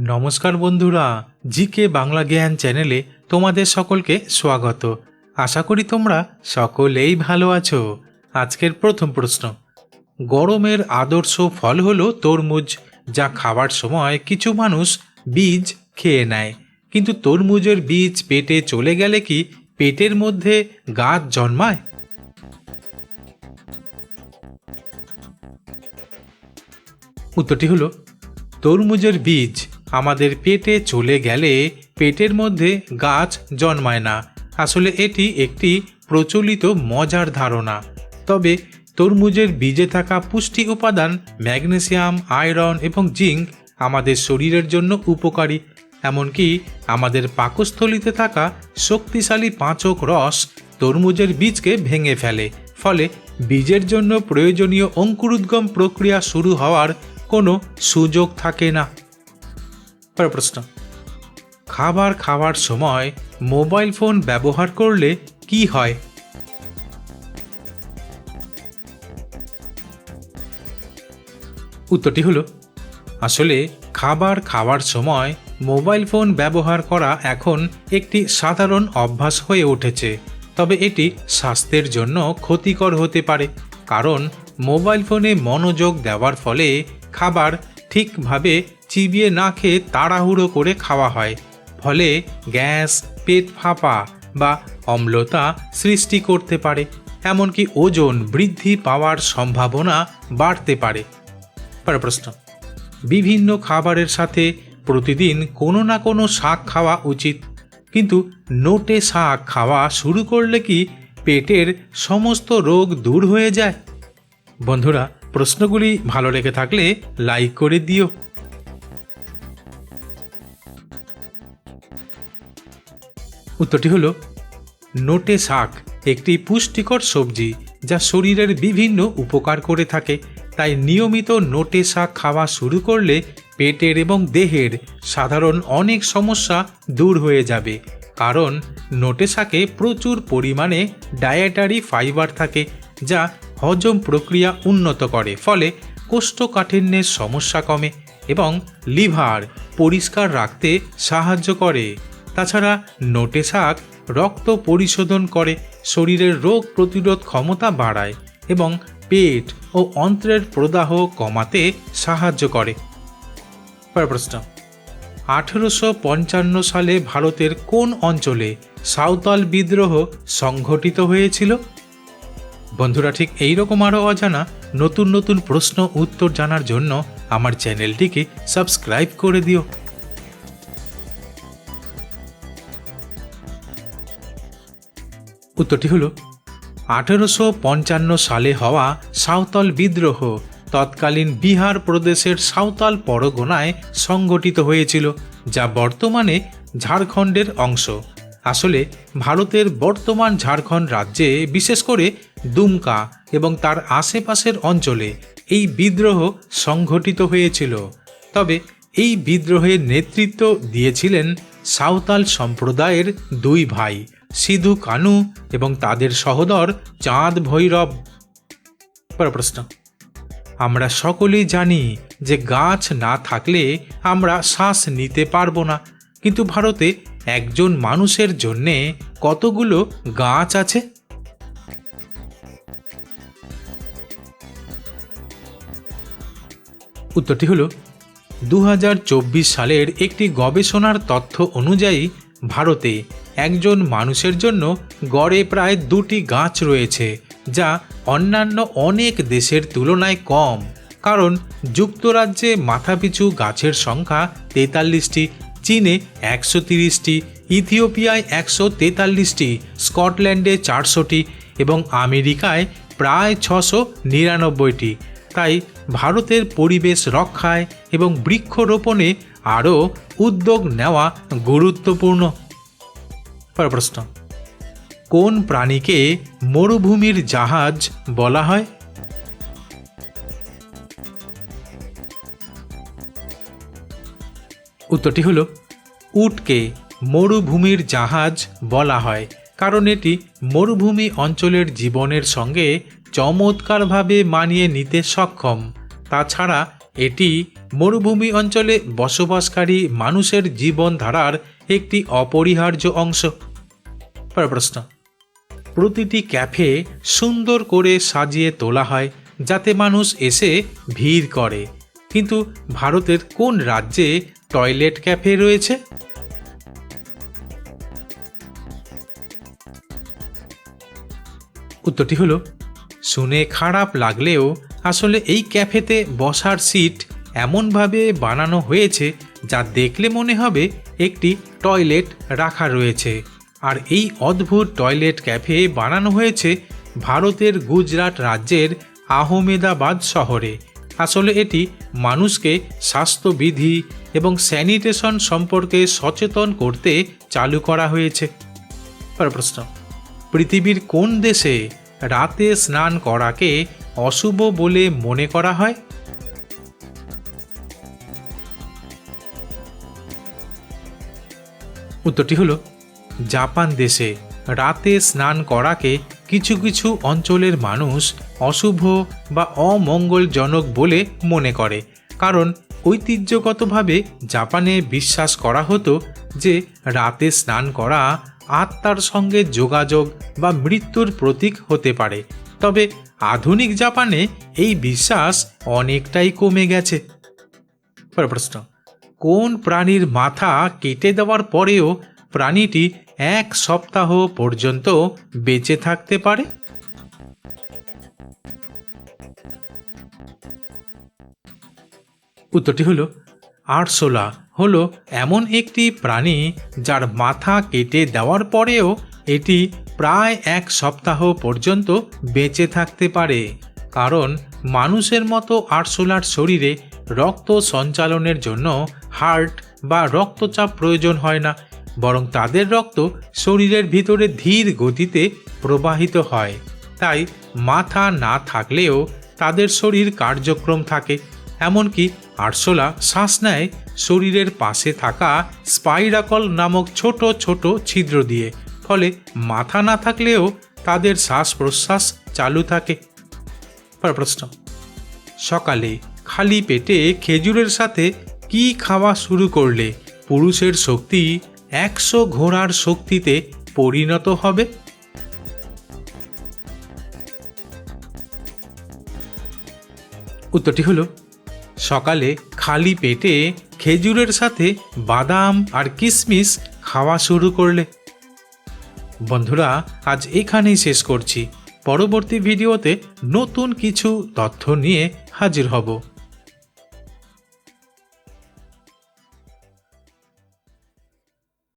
নমস্কার বন্ধুরা, জিকে বাংলা জ্ঞান চ্যানেলে তোমাদের সকলকে স্বাগত। আশা করি তোমরা সকলেই ভালো আছো। আজকের প্রথম প্রশ্ন। গরমের আদর্শ ফল হলো তরমুজ, যা খাবার সময় কিছু মানুষ বীজ খেয়ে নেয়। কিন্তু তরমুজের বীজ পেটে চলে গেলে কি পেটের মধ্যে গাছ জন্মায়? উত্তরটি হলো, তরমুজের বীজ আমাদের পেটে চলে গেলে পেটের মধ্যে গাছ জন্মায় না। আসলে এটি একটি প্রচলিত মজার ধারণা। তবে তরমুজের বীজে থাকা পুষ্টি উপাদান, ম্যাগনেসিয়াম, আয়রন এবং জিঙ্ক আমাদের শরীরের জন্য উপকারী। এমনকি আমাদের পাকস্থলিতে থাকা শক্তিশালী পাঁচক রস তরমুজের বীজকে ভেঙে ফেলে। ফলে বীজের জন্য প্রয়োজনীয় অঙ্কুরোদ্গম প্রক্রিয়া শুরু হওয়ার কোনো সুযোগ থাকে না। পরের প্রশ্ন। খাবার খাওয়ার সময় মোবাইল ফোন ব্যবহার করলে কি হয়? উত্তরটি হলো, আসলে খাবার খাওয়ার সময় মোবাইল ফোন ব্যবহার করা এখন একটি সাধারণ অভ্যাস হয়ে উঠেছে। তবে এটি স্বাস্থ্যের জন্য ক্ষতিকর হতে পারে, কারণ মোবাইল ফোনে মনোযোগ দেওয়ার ফলে খাবার ঠিকভাবে চিবিয়ে না খেয়ে তাড়াহুড়ো করে খাওয়া হয়। ফলে গ্যাস, পেট ফাঁপা বা অম্লতা সৃষ্টি করতে পারে। এমনকি ওজন বৃদ্ধি পাওয়ার সম্ভাবনা বাড়তে পারে। পরের প্রশ্ন। বিভিন্ন খাবারের সাথে প্রতিদিন কোনো না কোনো শাক খাওয়া উচিত। কিন্তু নোটে শাক খাওয়া শুরু করলে কি পেটের সমস্ত রোগ দূর হয়ে যায়? বন্ধুরা, প্রশ্নগুলি ভালো লেগে থাকলে লাইক করে দিও। উত্তরটি হলো, নোটে শাক একটি পুষ্টিকর সবজি যা শরীরের বিভিন্ন উপকার করে থাকে। তাই নিয়মিত নোটে শাক খাওয়া শুরু করলে পেটের এবং দেহের সাধারণ অনেক সমস্যা দূর হয়ে যাবে। কারণ নোটে শাকে প্রচুর পরিমাণে ডায়েটারি ফাইবার থাকে, যা হজম প্রক্রিয়া উন্নত করে, ফলে কোষ্ঠকাঠিন্যের সমস্যা কমে এবং লিভার পরিষ্কার রাখতে সাহায্য করে। তাছাড়া নোটে শাক রক্ত পরিশোধন করে শরীরের রোগ প্রতিরোধ ক্ষমতা বাড়ায় এবং পেট ও অন্ত্রের প্রদাহ কমাতে সাহায্য করে। প্রশ্ন, আঠেরোশো পঞ্চান্ন সালে ভারতের কোন অঞ্চলে সাঁওতাল বিদ্রোহ সংঘটিত হয়েছিল? বন্ধুরা, ঠিক এই রকম আরও অজানা নতুন নতুন প্রশ্ন উত্তর জানার জন্য আমার চ্যানেলটিকে সাবস্ক্রাইব করে দিও। উত্তরটি হলো, আঠেরোশো পঞ্চান্ন সালে হওয়া সাঁওতাল বিদ্রোহ তৎকালীন বিহার প্রদেশের সাঁওতাল পরগনায় সংগঠিত হয়েছিল, যা বর্তমানে ঝাড়খণ্ডের অংশ। আসলে, ভারতের বর্তমান ঝাড়খণ্ড রাজ্যে বিশেষ করে দুমকা এবং তার আশেপাশের অঞ্চলে এই বিদ্রোহ সংঘটিত হয়েছিল। তবে এই বিদ্রোহের নেতৃত্ব দিয়েছিলেন সাঁওতাল সম্প্রদায়ের দুই ভাই, সিধু কানু এবং তাদের সহোদর চাঁদ ভৈরব। প্রশ্ন। আমরা সকলেই জানি যে গাছ না থাকলে আমরা শ্বাস নিতে পারব না। কিন্তু ভারতে একজন মানুষের জন্যে কতগুলো গাছ আছে? উত্তরটি হলো দু হাজার চব্বিশ সালের একটি গবেষণার তথ্য অনুযায়ী, ভারতে একজন মানুষের জন্য গড়ে প্রায় দুটি গাছ রয়েছে, যা অন্যান্য অনেক দেশের তুলনায় কম। কারণ, যুক্তরাজ্যে মাথাপিছু গাছের সংখ্যা তেতাল্লিশটি, চীনে একশো তিরিশটি, ইথিওপিয়ায় একশো তেতাল্লিশটি, স্কটল্যান্ডে চারশোটি এবং আমেরিকায় প্রায় ছশো নিরানব্বইটি। তাই ভারতের পরিবেশ রক্ষায় এবং বৃক্ষরোপণে আরও উদ্যোগ নেওয়া গুরুত্বপূর্ণ। প্রশ্ন, কোন প্রাণীকে মরুভূমির জাহাজ বলা হয়? উত্তরটি হলো, উটকে মরুভূমির জাহাজ বলা হয়, কারণ এটি মরুভূমি অঞ্চলের জীবনের সঙ্গে চমৎকারভাবে মানিয়ে নিতে সক্ষম। তাছাড়া এটি মরুভূমি অঞ্চলে বসবাসকারী মানুষের জীবনধারার একটি অপরিহার্য অংশ। প্রশ্ন। প্রতিটি ক্যাফে সুন্দর করে সাজিয়ে তোলা হয় যাতে মানুষ এসে ভিড় করে। কিন্তু ভারতের কোন রাজ্যে টয়লেট ক্যাফে রয়েছে? উত্তরটি হলো শুনে খারাপ লাগলেও আসলে এই ক্যাফেতে বসার সিট এমনভাবে বানানো হয়েছে যা দেখলে মনে হবে একটি টয়লেট রাখা রয়েছে। আর এই অদ্ভুত টয়লেট ক্যাফে বানানো হয়েছে ভারতের গুজরাট রাজ্যের আহমেদাবাদ শহরে। আসলে এটি মানুষকে স্বাস্থ্যবিধি এবং স্যানিটেশন সম্পর্কে সচেতন করতে চালু করা হয়েছে। প্রশ্ন, পৃথিবীর কোন দেশে রাতে স্নান করাকে অশুভ বলে মনে করা হয়? উত্তরটি হলো, জাপান দেশে রাতে স্নান করাকে কিছু কিছু অঞ্চলের মানুষ অশুভ বা অমঙ্গলজনক বলে মনে করে। কারণ ঐতিহ্যগতভাবে জাপানে বিশ্বাস করা হতো যে রাতে স্নান করা আত্মার সঙ্গে যোগাযোগ বা মৃত্যুর প্রতীক হতে পারে। তবে আধুনিক জাপানে এই বিশ্বাস অনেকটাই কমে গেছে। প্রশ্ন, কোন প্রাণীর মাথা কেটে দেওয়ার পরেও প্রাণীটি এক সপ্তাহ পর্যন্ত বেঁচে থাকতে পারে? উত্তরটি হলো আরশোলা হলো এমন একটি প্রাণী যার মাথা কেটে দেওয়ার পরেও এটি প্রায় এক সপ্তাহ পর্যন্ত বেঁচে থাকতে পারে। কারণ মানুষের মতো আরশোলার শরীরে রক্ত সঞ্চালনের জন্য হার্ট বা রক্তচাপ প্রয়োজন হয় না, বরং তাদের রক্ত শরীরের ভিতরে ধীর গতিতে প্রবাহিত হয়। তাই মাথা না থাকলেও তাদের শরীর কার্যক্রম থাকে, এমনকি আরশোলা শ্বাস নেয় শরীরের পাশে থাকা স্পাইরাকল নামক ছোট ছোট ছিদ্র দিয়ে। ফলে মাথা না থাকলেও তাদের শ্বাস প্রশ্বাস চালু থাকে। প্রশ্ন, সকালে খালি পেটে খেজুরের সাথে কি খাওয়া শুরু করলে পুরুষের শক্তি একশো ঘোড়ার শক্তিতে পরিণত হবে? উত্তরটি হলো সকালে খালি পেটে খেজুরের সাথে বাদাম আর কিশমিশ খাওয়া শুরু করলে। বন্ধুরা, আজ এখানেই শেষ করছি। পরবর্তী ভিডিওতে নতুন কিছু তথ্য নিয়ে হাজির হব।